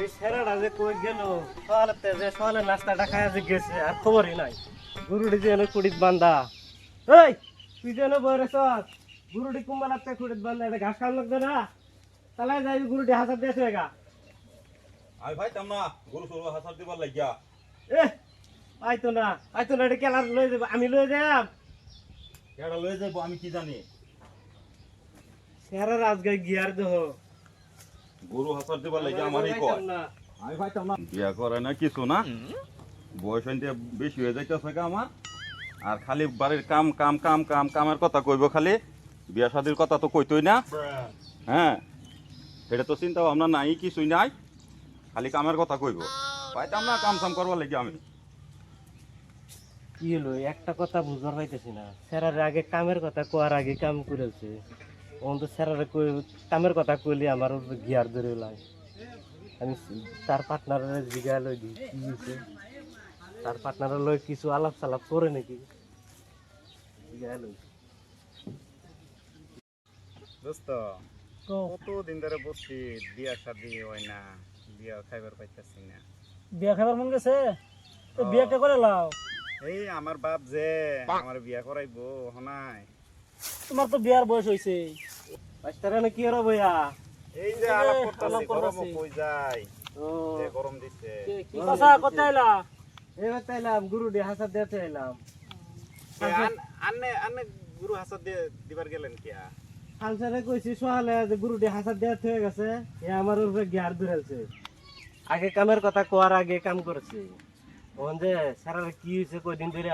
এই ছেলেটা যে কই গেল? সকালেতে যে সকালে নাস্তাটা খায় যে গেছে আর খবরই নাই। গুরুটি যে এনে কুড়িত বান্ধা এই তুই যেন বয়রেছ গুরুটি কুম্বালাতে কুড়িত বান্ধা এটা ঘাস খাওয়া লাগবে না? তাহলে যাই গুরুটি হাসার দিয়েছে গা। আমি ভাইতাম না গরু সরু হাসার দিবার লাগিয়া। এ আইতো না আইতো না এটা কেলার লয়ে যাব আমি লয়ে যাম এটা লয়ে যাইবো আমি কি জানি? সেরা আজকে গিয়ার দেহ। গরু হাসার দিবার আমারই কয়। আমি ভাইতাম না। বিয়া করে না কিছু না? বয়স বেশি হয়ে যাইতেছে আমার। আর খালি বাড়ির কাম কাম কাম কাম কামের কথা কইব খালি। বিয়া শাদির কথা তো কইতই না। হ্যাঁ সেটা তো চিন্তা ভাবনা নাই কিছুই নাই। খালি কামের কথা কইব। পাইতাম না কাম সাম করবার লাগি আমি। কি হলো? একটা কথা বুঝবার পাইতেছি না। স্যারের আগে কামের কথা কোয়ার আগে কাম করেছে। ওন তো স্যারের কই কামের কথা কইলে আমার গিয়ার ধরে লাই আমি তার পার্টনারের জিগা লই দিই কি হয়েছে তার পার্টনারের লই কিছু আলাপ সালাপ করে নাকি? জিগা লই। দোস্ত কত দিন ধরে বসছি বিয়া শাদি হয় না বিয়া খাইবার পাইতেছি না। বিয়া খাবার মন গেছে? তো বিয়া কে করে লাও? এই আমার বাপ যে আমার বিয়া করাইবো হনাই। তোমার তো বিয়ার বয়স হয়েছে না কি হলো বইয়া? এই যে আলাপ করতেছি গরম। কই যায়? ও। যে গরম দিছে। কথা এলা? গুরু ডি হাসার দিতে এলাম। এ, আন- আন্নে আন্নে গুরু দিয়ে দিবার গেলেন কিয়া? খালসারে কইছি সোহালে যে গুরুটি হাসার দেওয়া হয়ে গেছে এ আমার উপরে গিয়ার ধরেছে আগে কামের কথা কোয়ার আগে কাম করেছে। ওখান যে স্যারের কি হয়েছে কয়দিন ধরে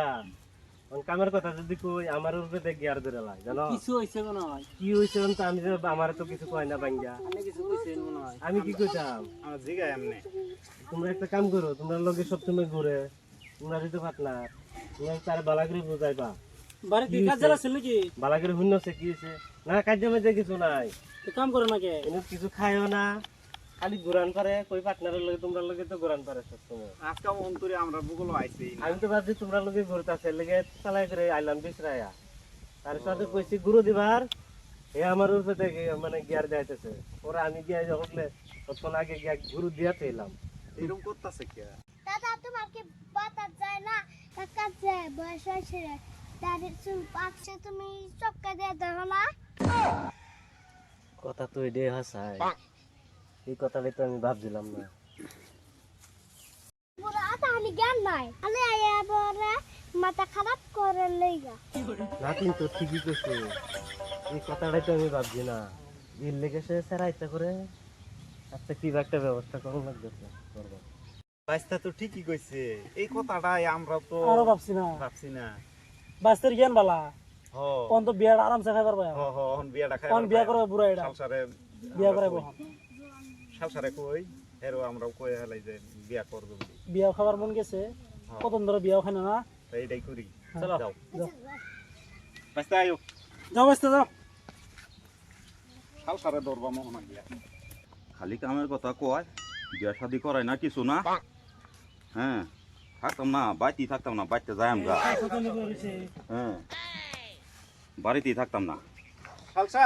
কামের কথা যদি কই আমার উপরে গিয়ার ধরে লাই জানো? কিছু মনে হয়। কি হয়েছে তো আমি যে আমার তো কিছু কয় না বাঙ্গা আমি কিছু কইছে মনে হয়। আমি কি কইতাম? আমার জিগায় এমনি। তোমরা একটা কাম করো তোমরা লোকে সবসময় ঘুরে তোমরা যদি পাতলার তোমরা তার বালাগিরি বুঝাইবা। বাড়িতে কাজ জ্বালা ছিল নাকি? বালাগিরি শুনছে কি হয়েছে না কাজে মাঝে কিছু নাই। তো কাম করে নাকি? এনে কিছু খাইও না। খালি ঘুরান পারে কই পার্টনারের লগে তোমরা লগে তো ঘুরান পারে সবসময়। আজকে অন্তরে আমরা বুগুলো আইছি। আমি তো ভাবছি তোমরা লগে ঘুরতাছে লেগে চালাই করে আইলাম বিছরাইয়া তার সাথে কইছি গুরু দিবার। এ আমার উপরে থেকে মানে গিয়ার যাইতেছে। ওরা আমি গিয়া যখন তখন আগে গিয়া গুরু দিয়াতে এলাম এরকম করতেছে কিয়া দাদা তোমার কি বাতাস যায় না কাকা যায় বয়স হয়েছে দাদির চুল পাকছে তুমি চক্কা দিয়ে দেখো না। কথা তো এটাই হাসায় এই কথাটাই তো আমি ভাবছিলাম না। পুরো তাহলে জ্ঞান নাই। আলে আয়া বরে মাথা খারাপ করে লইগা। না কিন্তু ঠিকই কইছে। এই কথাটাই তো আমি ভাবছি না। বিল লেগে সে স্যার ইচ্ছা করে। আচ্ছা কি একটা ব্যবস্থা করুন লাগতেছে করব। বাইস্তা তো ঠিকই কইছে। এই কথাটাই আমরা তো আরও ভাবছি না। ভাবছি না। বাস্তের জ্ঞান বালা। তো বিয়ার আরামসে খাইবার পায়। বিয়াটা খাই বিয়া করে বুড়া এটা বিয়া করে বহন সালসারে কই এরও আমরা কই হেলাই যে বিয়া করব। বিয়া খাবার মন গেছে কত ধরে বিয়াও খায় না তাই এটাই করি। চলো। যাও। যাও। আয়ো। যাও বাস্তে যাও। সালসারে দরবা মোহনা গিয়া খালি কামের কথা কয় বিয়া শাদি করায় না কিছু না? হ্যাঁ থাকতাম না বাড়িতেই থাকতাম না বাড়িতে যাই আমরা। হ্যাঁ বাড়িতেই থাকতাম না। সালসা!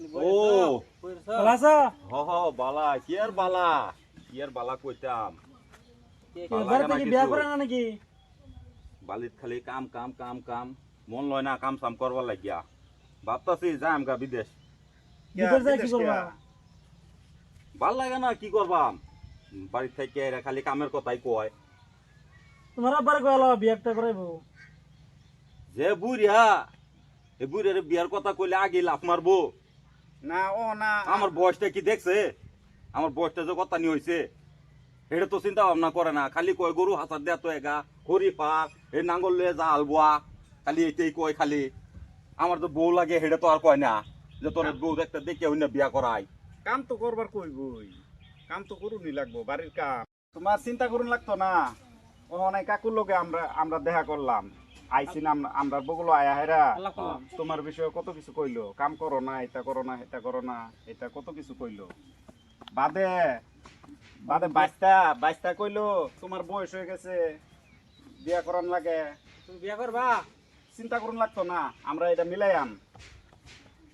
ও। ভালো আছো হ হ বালা। কি আর বালা? কি আর বালা কইতাম? বালা বাড়িতে না কি কিছু। বিয়া করে না নাকি? বালিত খালি কাম কাম কাম কাম। মন লয় না কাম সাম করবার লাগিয়া। ভাবতাছি যাই আমগা বিদেশ। বিদেশ যায় কি করবা? ভালো লাগে না কি করবাম? বাড়ির থেকে এরা খালি কামের কথাই কয়। তোমার আব্বার কয়ালা বিয়াটা করাইবো? যে বুড়িয়া এ বুড়িয়ার বিয়ার কথা কইলে আগে লাফ মারবো। না ও না আমার বয়সটা কি দেখছে? আমার বয়সটা যে কথা নিয়ে হয়েছে এটা তো চিন্তা ভাবনা করে না খালি কয় গরু হাসার দেয়া তো এগা হরি পাক এই নাঙ্গল লয়ে যা আলবোয়া খালি এটাই কয় খালি। আমার তো বউ লাগে হেটা তো আর কয় না যে তোর বউ দেখতে দেখে হইনা বিয়া করাই। কাম তো করবার কইবই কাম তো করুনই লাগবো বাড়ির কাম। তোমার চিন্তা করুন লাগতো না ও অনেক কাকুর লোকে আমরা আমরা দেখা করলাম। আইছি না আমরা- আমরা বগুলো আয়া হেরা। তোমার বিষয়ে কত কিছু কইলো? কাম করো না এটা করো না এটা করো না এটা কত কিছু কইলো? বাদে বাদে বাইশটা বাইশটা কইলো তোমার বয়স হয়ে গেছে বিয়া করান লাগে। তুমি বিয়া করবা? চিন্তা করুন লাগতো না আমরা এটা মিলাইয়াম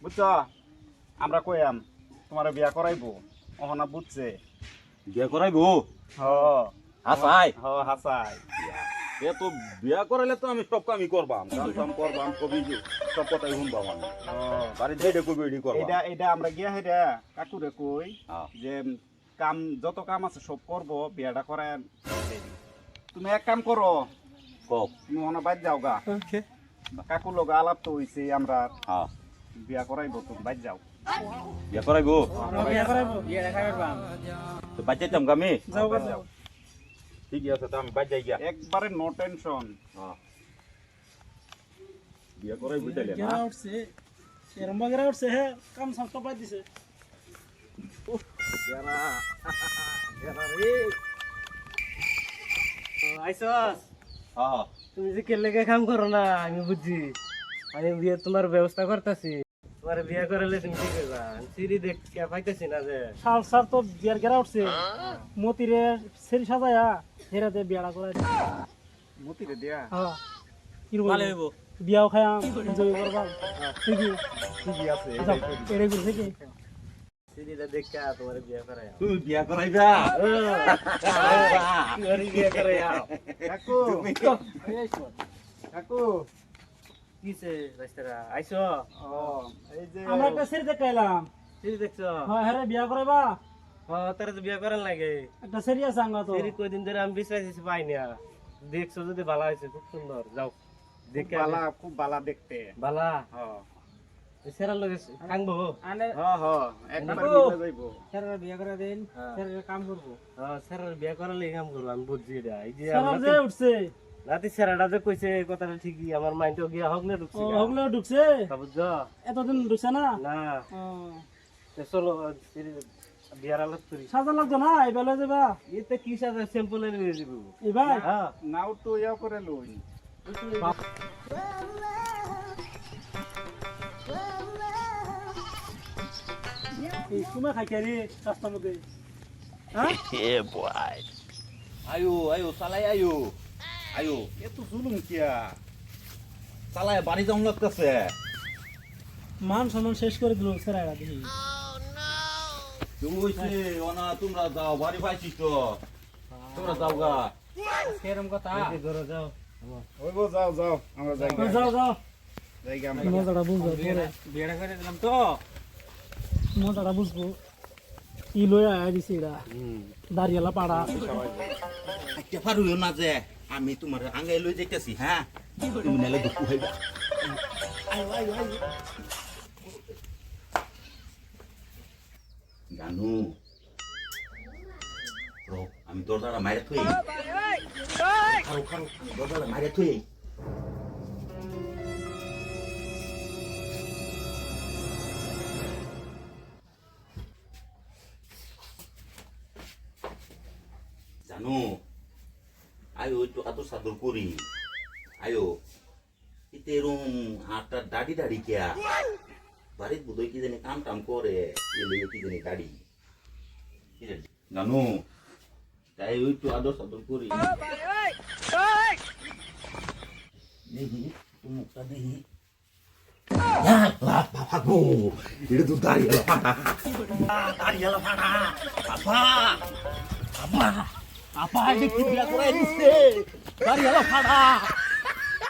বুঝছ? আমরা কইয়াম তোমার বিয়া করাইবো। অহনা বুঝছে। বিয়া করাইবো? হ। হাসাই। হ হাসাই। এ তো বিয়া করাইলে তো আমি সব কামই করবাম কাম কাম করবাম কবি সব কথাই শুনবাম আমি। বাড়ি যেটা কবি এটি করবাম। এটা এটা আমরা গিয়া হেরা কাকুরে কই হ্যাঁ। যে কাম যত কাম আছে সব করব বিয়াটা করেন তুমি এক কাম করো। কক তুমি মনে বাইর যাও গা। কাকুর লোক আলাপ তো হইছে আমরা হ্যাঁ। বিয়া করাইবো তুমি বাদ যাও। বিয়া করাইবো? বিয়া করাইবো। তো বাচ্চা চাম গামি যাও যাও। ঠিক আছে তো আমি বাদ যাই গিয়া। একবারে নো টেনশন হ্যাঁ। বিয়া করাইবো তাইলে না গেরা উঠছে এরম গেরা উঠছে হে কাম সব তো পাই দিছে। আইসস হ্যাঁ। হ্যাঁ তুমি যে কেলেকে কাম করো না আমি বুঝছি। আমি বিয়ে তোমার ব্যবস্থা করতেছি। তোমার বিয়ে করালে তুমি কি করবা? সিঁড়ি দেখ পাইতেছি না যে। শাল সার তো বিয়ার গেরা উঠছে। মতিরে সেরি সাজায়া হেরাতে বিয়াটা করাই মতিরে দিয়া। হ্যাঁ। কীরকম বিয়াও খাই এনজয় করবা। ঠিকই। ঠিকই আছে এড়ে করছে কি সিঁড়িটা দেখা তোমার বিয়ে করাই তুমি বিয়া করাইবা? বিয়ে করাই কাকু কাকু। কিসে রাস্তারা আইস? ও এই যে আমরা একটা সেরি দেখাইলাম সিঁড়ি দেখছ? হ্যাঁ হ্যাঁ বিয়া করাইবা? তারা তো বিয়ে করার লাগে। একটা সেরি আছে আঙ্গা তো। সিঁড়ি কয়দিন ধরে আমি বিশ্রাইছি পাই না। দেখছ যদি ভালো হয়েছে খুব সুন্দর। যাও দেখে বালা খুব বালা দেখতে। বালা? হ্যাঁ। সেরার লগে কাংবো আনে হ্যাঁ হ্যাঁ একবার মিলে যাইবো। সেরা বিয়া করে দেন হ্যাঁ। কাম করব। হ্যাঁ সেরার বিয়ে করার লাগে কাম করব আমি বুঝছি এটা। এই যে আমার যে উঠছে। নাতি সেরাটা যে কইছে কথাটা ঠিকই। আমার মাইন্ডে গিয়া হোক না ঢুকছি হগলে ঢুকছে? বুঝছ? এতদিন ঢুকছে না? না। চলো সাজা লাগতো না? যাবা। এতে কি সাজা? সিম্পল নিয়ে দিব এবার হ্যাঁ। নাও তো ইয়া করে লই। এই সময় খাই খাই রাস্তার মধ্যে? হ্যাঁ? আয়ো আয়ো চালাই আয়ো। আয়ো এত জুলুম কিয়া। চালাই বাড়ি যাওয়া লাগতেছে। মান সম্মান শেষ করে দিল দেখি তুমি হইছে ওনা তোমরা যাও বাড়ি পাইছিস তো। তোমরা যাও গা। সেরম কথা। যাও। হইবো যাও যাও আমরা যাই যাও যাও। জায়গা আমরা মজাটা বুঝব বিয়েটা করে দিলাম তো। মজাটা বুঝব। ই লই আয়া দিছে এরা। দাঁড়িয়ালা পাড়া। আচ্ছা পারুও না যে আমি তোমার আঙ্গাই লই যাইতেছি হ্যাঁ? তুমি নালে দুঃখ হইবা। জানু। আমি দরজাটা মাইরে থই খারো খারো দরজাটা মাইরে থই জানো, আয়ো, একটু আদর সাদর করি। আয়ো এতে এরম আটটা দাড়ি দাড়ি কেয়া। বাড়ির বুধই কি জানি কাম টাম করে এলে কি জানি দাড়ি কি জানি? জানো তাই ওই একটু আদর সাদর করি দেখি একটু মুখটা দেখি বাবা গো এটা তো দাঁড়িয়ে ফাটা দাঁড়িয়ে ফাটা বাবা বাবা আপা এটা কি বিয়া করে দিচ্ছে দাঁড়িয়ে ফাটা